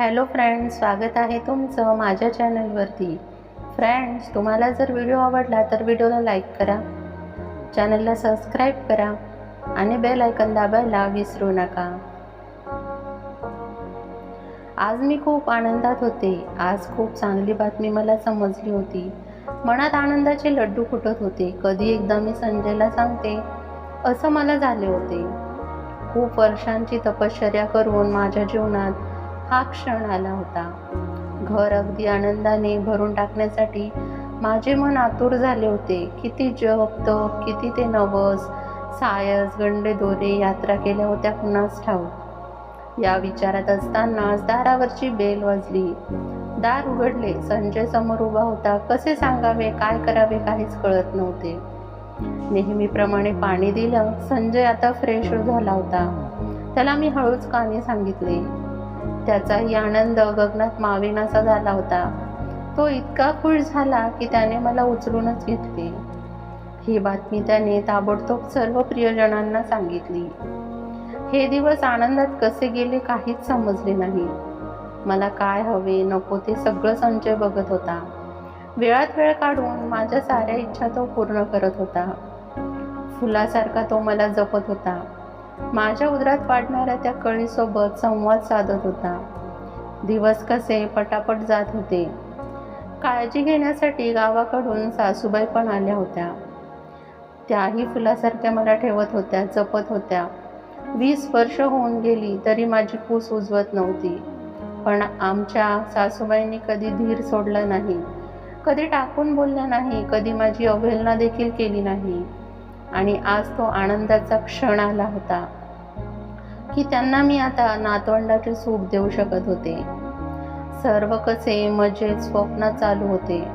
Hello friends स्वागत आहे तुमचं माझ्या चॅनलवरती. फ्रेंड्स तुम्हाला जर व्हिडिओ आवडला तर व्हिडिओला लाईक करा चॅनलला सबस्क्राईब करा आणि बेल आयकन दाबायला विसरू नका. आज मी खूप आनंदात होते. आज खूप चांगली बातमी मला समजली होती. मनात आनंदाचे लड्डू फुटत होते. कधी एकदा मी संजयला सांगते असं मला झाले होते. खूप वर्षांची तपश्चर्या करून माझ्या जीवनात हा क्षण आला होता. घर अगदी आनंदाने भरून टाकण्यासाठी माझे मन आतुर झाले होते. किती जप तप किती ते नवस सायस गंडे दोरे यात्रा केल्या होत्या कुणास ठाऊक. या विचारात असतानाच दारावरची बेल वाजली. दार उघडले. संजय समोर उभा होता. कसे सांगावे काय करावे काहीच कळत नव्हते. नेहमीप्रमाणे पाणी दिलं. संजय आता फ्रेश झाला होता. त्याला मी हळूच कानी सांगितले. त्याचाही आनंद गगनात मावेनासा झाला होता. तो इतका खुश झाला की त्याने मला उचलूनच घेतले. ही बातमी त्याने ताबडतोब सर्व प्रियजनांना सांगितली. हे दिवस आनंदात कसे गेले काहीच समजले नाही. मला काय हवे नको ते सगळं संचय बघत होता. वेळात वेळ काढून माझ्या साऱ्या इच्छा तो पूर्ण करत होता. फुलासारखा तो मला जपत होता. माझ्या उदरात वाढणाऱ्या त्या कळीसोबत संवाद साधत होता. दिवस कसे पटापट जात होते. काळजी घेण्यासाठी गावाकडून सासूबाई पण आल्या होत्या. त्याही फुलासारख्या मला ठेवत होत्या जपत होत्या. वीस वर्ष होऊन गेली तरी माझी पूस उजवत नव्हती. पण आमच्या सासूबाईंनी कधी धीर सोडला नाही. कधी टाकून बोलल्या नाही. कधी माझी अवहेलना देखील केली नाही. आणि आज तो आनंदाचा क्षण आला होता की त्यांना मी आता नातवंडाचे सुख देऊ शकत होते. सर्व कसे मजेत स्वप्न चालू होते.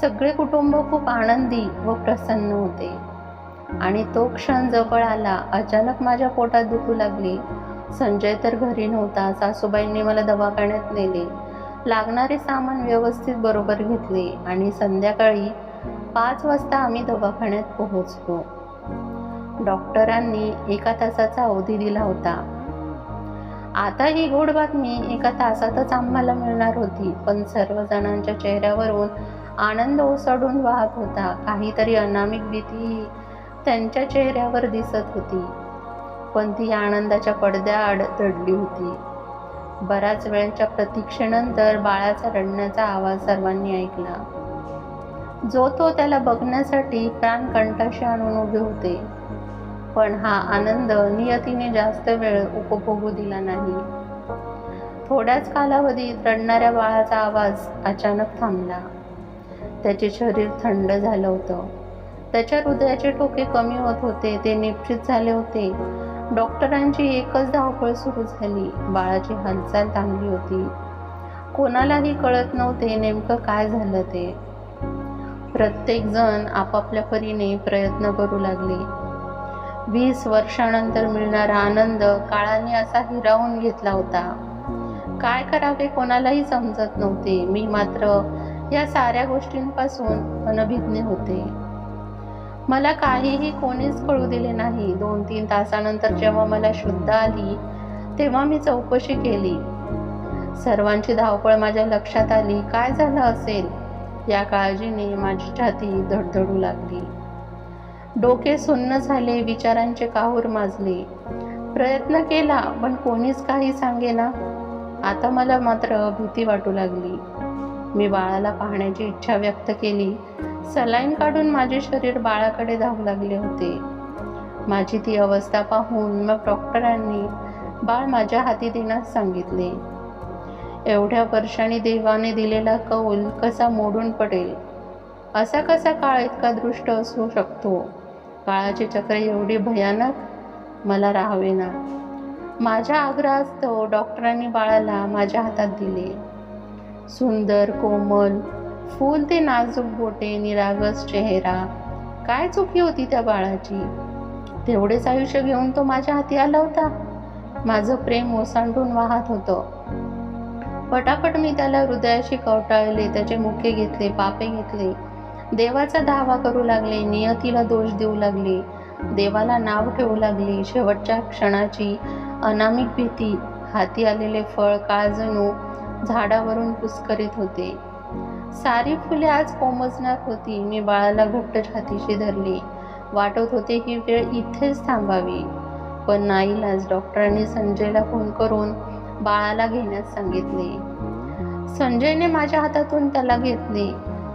सगळे कुटुंब खूप आनंदी व प्रसन्न होते. आणि तो क्षण जवळ आला अचानक माझ्या पोटात दुखू लागली. संजय तर घरी नव्हता सासूबाईंनी मला दवाखान्यात नेले. लागणारे सामान व्यवस्थित बरोबर घेतले आणि संध्याकाळी पाच वाजता आम्ही दवाखान्यात पोहोचलो. डॉक्टरांनी एका तासाचा अवधी दिला होता. आता ही गोड बातमी एका तासातच आम्हाला मिळणार होती पण सर्वजणांच्या चेहऱ्यावरून आनंद ओसडून वाहत होता. काहीतरी अनामिक भीती त्यांच्या चेहऱ्यावर दिसत होती. पण ती आनंदाच्या पडद्याआड दडली होती. बऱ्याच वेळच्या प्रतीक्षेनंतर बाळाचा रडण्याचा आवाज सर्वांनी ऐकला. जो तो त्याला बघण्यासाठी प्राण कंठाशी आणून उभे होते. पण हा आनंद नियतीने जास्त वेळ उपभोगू दिला नाही. थोड्याच कालावधीत रडणाऱ्या बाळाचा आवाज अचानक थांबला. त्याचे शरीर थंड झालं होतं. त्याच्या हृदयाचे टोके कमी होत होते ते निश्चित झाले होते. डॉक्टरांची एकच धावपळ सुरू झाली. बाळाची हालचाल थांबली होती. कोणालाही कळत नव्हते नेमकं काय झालं ते. प्रत्येकजण आपापल्या परीने प्रयत्न करू लागले. वीस वर्षानंतर मिळणारा आनंद काळाने असा हिरावून घेतला होता. काय करावे कोणालाही समजत नव्हते. मी मात्र या साऱ्या गोष्टींपासून अनभिज्ञ होते. मला काहीही कोणीच कळू दिले नाही. दोन तीन तासानंतर जेव्हा मला शुद्ध आली तेव्हा मी चौकशी केली. सर्वांची धावपळ माझ्या लक्षात आली. काय झालं असेल? या काळजीने माझी छाती धडधडू लागली. डोके सुन्न झाले विचारांचे काहूर माजले. प्रयत्न केला पण कोणीच काही सांगेना. आता मला मात्र भीती वाटू लागली. मी बाळाला पाहण्याची इच्छा व्यक्त केली. सलाईन काढून माझे शरीर बाळाकडे धावू लागले होते. माझी ती अवस्था पाहून मग डॉक्टरांनी बाळ माझ्या हाती देण्यास सांगितले. एवढ्या वर्षांनी देवाने दिलेला कौल कसा मोडून पडेल? असा कसा काळ इतका दृष्ट असू शकतो? काळाची चक्र एवढी भयानक? मला राहावेना. माझ्या आग्रहास्तव डॉक्टरांनी बाळाला माझ्या हातात दिले. सुंदर कोमल फूल ते नाजूक बोटे निरागस चेहरा. काय चुकी होती त्या बाळाची? तेवढेच आयुष्य घेऊन तो माझ्या हाती आला होता. माझं प्रेम ओसांडून वाहत होतं. पटापट मी त्याला हृदयाशी कवटाळले त्याचे मुके घेतले पापे घेतले. देवाचा धावा करू लागले नियतीला दोष देऊ लागले. देवाला नाव ठेवू लागले. शेवटच्या क्षणाची अनामिक भीती हाती आलेले फळ काळजणू झाडावरून पुस्करीत होते. सारी फुले आज कोमजणार होती. मी बाळाला घट्ट छातीशी धरली. वाटत होते ही वेळ इथेच थांबावी. पण नाईलाज डॉक्टरांनी संजयला फोन करून बाळाला घेण्यास सांगितले. संजयने माझ्या हातातून त्याला घेतले.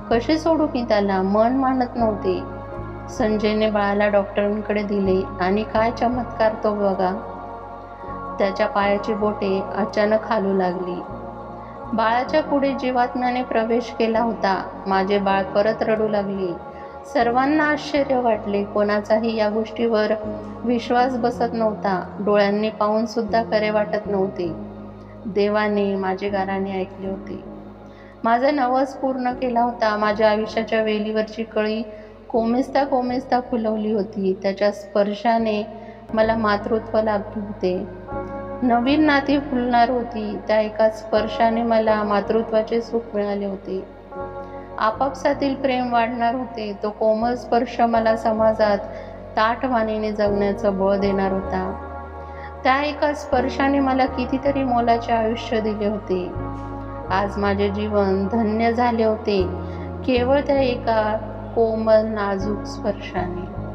कसे सोडू मी त्याला? मन मानत नव्हते. संजयने बाळाला डॉक्टरांकडे दिले. आणि काय चमत्कार तो बघा. त्याच्या पायाची बोटे अचानक हालू लागली. बाळाच्या पुढे जीवात्म्याने प्रवेश केला होता. माझे बाळ परत रडू लागले. सर्वांना आश्चर्य वाटले. कोणाचाही या गोष्टीवर विश्वास बसत नव्हता. डोळ्यांनी पाहून सुद्धा खरे वाटत नव्हते. देवाने माझे गाराने ऐकले होते. माझा नवस पूर्ण केला होता. माझ्या आयुष्याच्या वेलीवरची कळी कोमेजता कोमेजता फुलवली होती. त्याच्या स्पर्शाने मला मातृत्व लाभले होते. नवीन नाती फुलणार होती. त्या एका स्पर्शाने मला मातृत्वाचे सुख मिळाले होते. आपापसातील प्रेम वाढणार होते. तो कोमल स्पर्श मला समाजात ताठवाणीने जगण्याचं बळ देणार होता. त्या एका स्पर्शाने मला कितीतरी मोलाचे आयुष्य दिले होते. आज माझे जीवन धन्य झाले होते. केवळ त्या एका कोमल नाजूक स्पर्शाने.